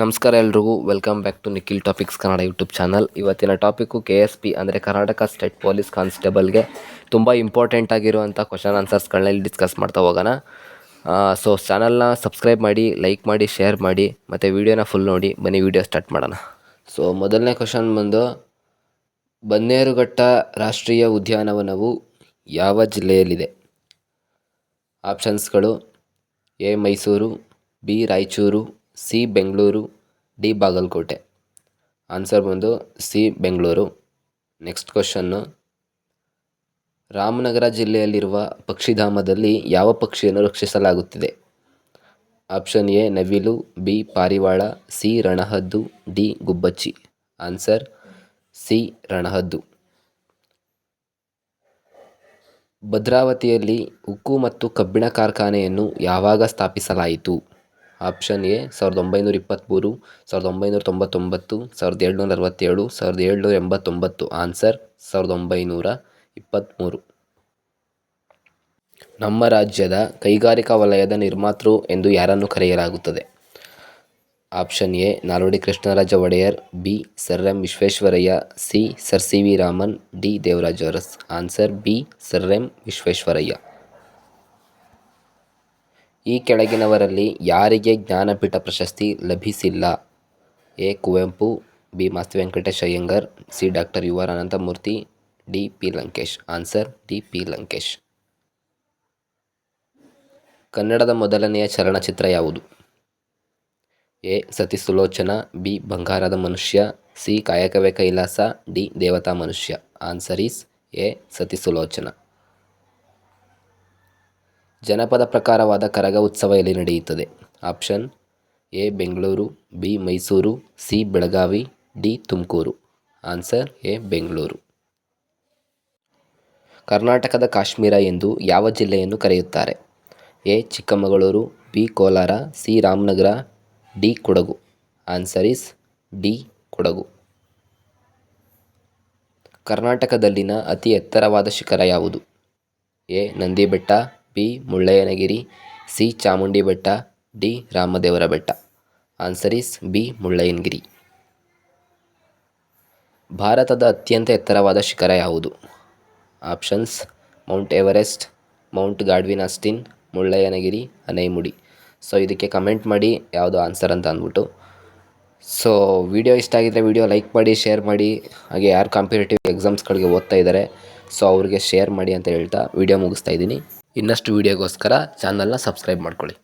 ನಮಸ್ಕಾರ ಎಲ್ರಿಗೂ. Welcome back to Nikhil topics Kannada YouTube channel ಇವತ್ತಿನ ಟಾಪಿಕ್ಕು ಕೆ ಎಸ್ ಪಿ ಅಂದರೆ ಕರ್ನಾಟಕ ಸ್ಟೇಟ್ ಪೊಲೀಸ್ ಕಾನ್ಸ್ಟೇಬಲ್ಗೆ ತುಂಬ ಇಂಪಾರ್ಟೆಂಟ್ ಆಗಿರುವಂಥ ಕ್ವಶನ್ ಆನ್ಸರ್ಸ್ಗಳನ್ನ ಇಲ್ಲಿ ಡಿಸ್ಕಸ್ ಮಾಡ್ತಾ ಹೋಗೋಣ. ಸೊ ಚಾನಲ್ನ ಸಬ್ಸ್ಕ್ರೈಬ್ ಮಾಡಿ ಲೈಕ್ ಮಾಡಿ ಶೇರ್ ಮಾಡಿ, ಮತ್ತು ವೀಡಿಯೋನ ಫುಲ್ ನೋಡಿ, ಬನ್ನಿ ವೀಡಿಯೋ ಸ್ಟಾರ್ಟ್ ಮಾಡೋಣ. ಸೊ ಮೊದಲನೇ ಕ್ವಶನ್ ಬಂದು, ಬನ್ನೇರುಘಟ್ಟ ರಾಷ್ಟ್ರೀಯ ಉದ್ಯಾನವನವು ಯಾವ ಜಿಲ್ಲೆಯಲ್ಲಿದೆ? ಆಪ್ಷನ್ಸ್ಗಳು A, Mysuru, B, Raichur C Bengaluru, D Bagalkote. Answer ಬಂದು C Bengaluru. Next question Ramanagara ಜಿಲ್ಲೆಯಲ್ಲಿರುವ ಪಕ್ಷಿಧಾಮದಲ್ಲಿ ಯಾವ ಪಕ್ಷಿಯನ್ನು ರಕ್ಷಿಸಲಾಗುತ್ತಿದೆ? ಆಪ್ಷನ್ ಎ, ನವಿಲು, ಬಿ, ಪಾರಿವಾಳ, ಸಿ, ರಣಹದ್ದು, ಡಿ, ಗುಬ್ಬಚ್ಚಿ. ಆನ್ಸರ್ ಸಿ, ರಣಹದ್ದು. ಭದ್ರಾವತಿಯಲ್ಲಿ ಉಕ್ಕು ಮತ್ತು ಕಬ್ಬಿಣ ಕಾರ್ಖಾನೆಯನ್ನು ಯಾವಾಗ ಸ್ಥಾಪಿಸಲಾಯಿತು? ಆಪ್ಷನ್ ಎ, ಸಾವಿರದ ಒಂಬೈನೂರ ಇಪ್ಪತ್ತ್ಮೂರು ಸಾವಿರದ ಒಂಬೈನೂರ ತೊಂಬತ್ತೊಂಬತ್ತು, ಸಾವಿರದ ಏಳ್ನೂರ ಅರವತ್ತೇಳು, ಸಾವಿರದ ಏಳ್ನೂರ ಎಂಬತ್ತೊಂಬತ್ತು. ಆನ್ಸರ್ ಸಾವಿರದ ಒಂಬೈನೂರ ಇಪ್ಪತ್ತ್ಮೂರು ನಮ್ಮ ರಾಜ್ಯದ ಕೈಗಾರಿಕಾ ವಲಯದ ನಿರ್ಮಾತೃ ಎಂದು ಯಾರನ್ನು ಕರೆಯಲಾಗುತ್ತದೆ? Option A, Nalvadi Krishnaraja Wadiyar, B, sir M Visvesvaraya, C, sir C V Raman, D, Devaraj Urs. Answer B, sir M Visvesvaraya. ಈ ಕೆಳಗಿನವರಲ್ಲಿ ಯಾರಿಗೆ ಜ್ಞಾನಪೀಠ ಪ್ರಶಸ್ತಿ ಲಭಿಸಿಲ್ಲ? A. Kuvempu, B. Masti Venkatesh Iyengar, C. Doctor U R Ananthamurthy D. P. Lankesh. Answer, D. P. Lankesh. ಕನ್ನಡದ ಮೊದಲನೆಯ ಚಲನಚಿತ್ರ ಯಾವುದು? A. Sati Sulochana B. ಬಂಗಾರದ ಮನುಷ್ಯ, ಸಿ. ಕಾಯಕವೇ Kailasa, D. Devatha Manushya. Answer is A. Sati Sulochana ಜನಪದ ಪ್ರಕಾರವಾದ ಕರಗ ಉತ್ಸವ ಎಲ್ಲಿ ನಡೆಯುತ್ತದೆ. Option A, Bengaluru, B, Mysuru, C, Belagavi, D, Tumakuru. Answer A, Bengaluru. ಕರ್ನಾಟಕದ ಕಾಶ್ಮೀರ ಎಂದು ಯಾವ ಜಿಲ್ಲೆಯನ್ನು ಕರೆಯುತ್ತಾರೆ? A, Chikkamagaluru, B, Kolar, C, Ramanagara, D, Kodagu. Answer is D, Kodagu. ಕರ್ನಾಟಕದಲ್ಲಿನ ಅತಿ ಎತ್ತರವಾದ ಶಿಖರ ಯಾವುದು? A Nandi Betta B Mullayanagiri, C Chamundi ಬೆಟ್ಟ ಡಿ ರಾಮದೇವರ ಬೆಟ್ಟ ಆನ್ಸರ್ ಇಸ್ ಬಿ ಮುಳ್ಳಯ್ಯನಗಿರಿ. ಭಾರತದ ಅತ್ಯಂತ ಎತ್ತರವಾದ ಶಿಖರ ಯಾವುದು? Options Mount Everest Mount Godwin Austen Mullayanagiri Anaimudi so ಇದಕ್ಕೆ ಕಮೆಂಟ್ ಮಾಡಿ, ಯಾವುದು ಆನ್ಸರ್ ಅಂತ ಅಂದ್ಬಿಟ್ಟು. ಸೊ ವಿಡಿಯೋ ಇಷ್ಟ ಆಗಿದ್ದರೆ ವಿಡಿಯೋ ಲೈಕ್ ಮಾಡಿ ಶೇರ್ ಮಾಡಿ. ಹಾಗೆ ಯಾರು ಕಾಂಪಿಟೇಟಿವ್ ಎಕ್ಸಾಮ್ಸ್ಗಳಿಗೆ ಓದ್ತಾ ಇದ್ದಾರೆ ಸೊ ಅವ್ರಿಗೆ ಶೇರ್ ಮಾಡಿ ಅಂತ ಹೇಳ್ತಾ ವಿಡಿಯೋ ಮುಗಿಸ್ತಾ ಇದ್ದೀನಿ. ಇನ್ನಷ್ಟು ವೀಡಿಯೋಗೋಸ್ಕರ ಚಾನಲ್ನ ಸಬ್ಸ್ಕ್ರೈಬ್ ಮಾಡ್ಕೊಳ್ಳಿ.